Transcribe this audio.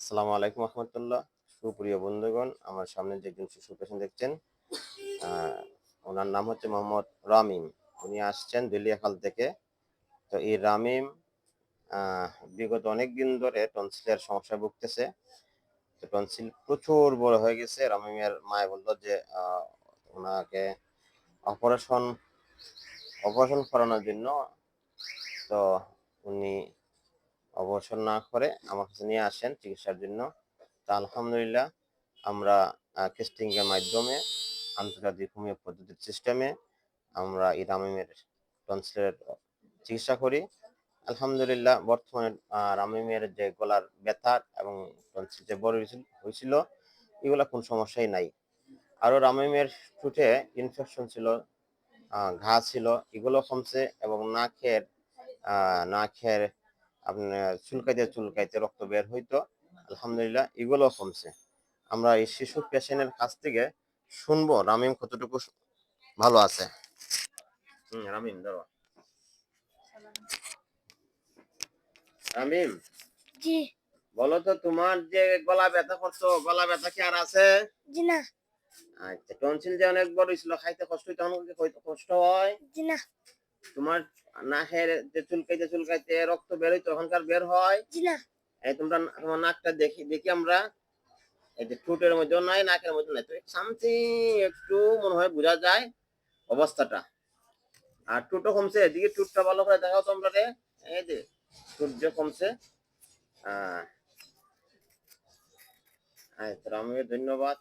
আসসালামু আলাইকুম রহমতুল্লাহ। সুপ্রিয় বন্ধুগণ, আমার সামনে যে একজন শিশু পেশেন্ট দেখছেন ওনার নাম হচ্ছে মোহাম্মদ রামিম। উনি আসছেন দুলিয়াখাল থেকে। তো এই রামিম বিগত অনেক দিন ধরে টনসিলের সমস্যায় ভুগতেছে। তো টনসিল প্রচুর বড় হয়ে গেছে। রামিমের মায় বলল যে ওনাকে অপারেশন অপারেশন করানোর জন্য তো উনি অবসর না করে আমার কাছে নিয়ে আসেন চিকিৎসার জন্য। তা আলহামদুলিল্লাহ, আমরা কেস্টিংয়ের মাধ্যমে, আন্তর্জাতিক হোমিও পদ্ধতির সিস্টেমে আমরা এই রামিমের টনসিলের চিকিৎসা করি। আলহামদুলিল্লাহ, বর্তমানে রামিমের যে গলার ব্যথা এবং টনসিল যে বড় হয়েছিল- এগুলা কোন সমস্যাই নাই। আরও রামিমের ঠোঁটে ইনফেকশন ছিল ঘা ছিল, এগুলো কমছে এবং নাকের নাকের আপনার চুলকাইতে চুলকাইতে রক্ত বের হইতো। আলহামদুলিল্লাহ এগুলো কমছে। আমরা এই শিশু পেশেন্টের কাছ থেকে শুনব রামিম কতটুকু ভালো আছে? হুম রামিম ধরো। রামিম জি। বলো তো তোমার যে গলা ব্যথা করছ গলা ব্যথা কি আর আছে? জি না। আচ্ছা টনসিল যে অনেক বড় ছিল খাইতে কষ্ট হইতো তখন কি কই- কষ্ট হয়? জি না। তোমার নাকের যে চুলকাইতে চুলকাইতে রক্ত বের হইতো তখনকার বের হয়। এই তোমরা তোমার নাকটা দেখি দেখি আমরা। এই যে ঠোঁটের মধ্যেও নাই নাকের মধ্যে নাই। তো সামথিং একটু মনে হয় বোঝা যায় অবস্থাটা। আর টুটো কমছে এদিকে টুটটা ভালো করে দেখাও তোমরা রে। এই যে টুট যে কমছে। আহ ধন্যবাদ।